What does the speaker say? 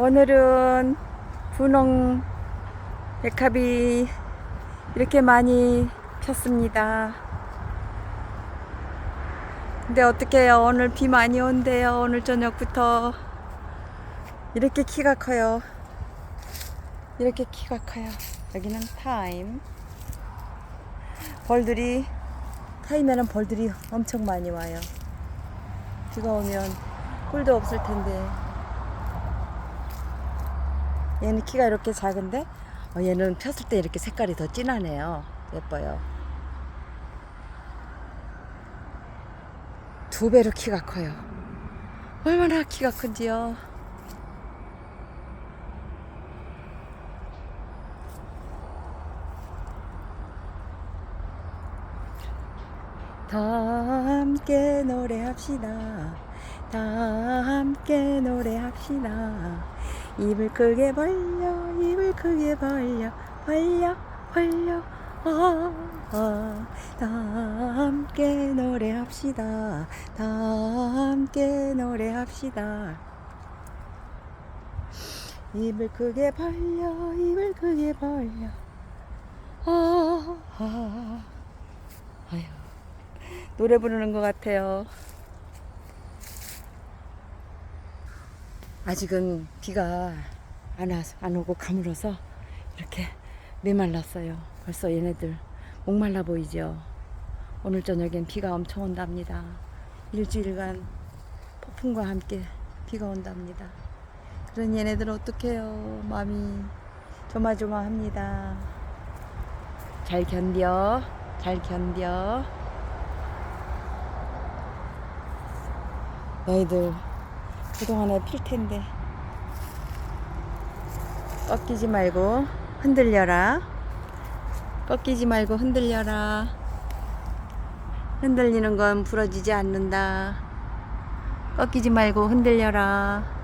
오늘은 분홍 백합이 이렇게 많이 폈습니다. 근데 어떡해요. 오늘 비 많이 온대요. 오늘 저녁부터. 이렇게 키가 커요. 이렇게 키가 커요. 여기는 타임. 벌들이, 타임에는 벌들이 엄청 많이 와요. 비가 오면 꿀도 없을 텐데. 얘는 키가 이렇게 작은데, 어, 얘는 폈을 때 이렇게 색깔이 더 진하네요. 예뻐요. 두 배로 키가 커요. 얼마나 키가 큰지요. 다 함께 노래합시다. 다 함께 노래합시다. 입을 크게 벌려, 입을 크게 벌려, 벌려, 벌려. 아, 아, 다 함께 노래합시다. 다 함께 노래합시다. 입을 크게 벌려, 입을 크게 벌려. 아, 아, 아유, 노래 부르는 것 같아요. 아직은 비가 안, 와, 안 오고 가물어서 이렇게 메말랐어요. 벌써 얘네들 목말라 보이죠? 오늘 저녁엔 비가 엄청 온답니다. 일주일간 폭풍과 함께 비가 온답니다. 그런 얘네들 어떡해요. 마음이 조마조마합니다. 잘 견뎌. 잘 견뎌. 너희들 그동안에 필 텐데. 꺾이지 말고 흔들려라. 꺾이지 말고 흔들려라. 흔들리는 건 부러지지 않는다. 꺾이지 말고 흔들려라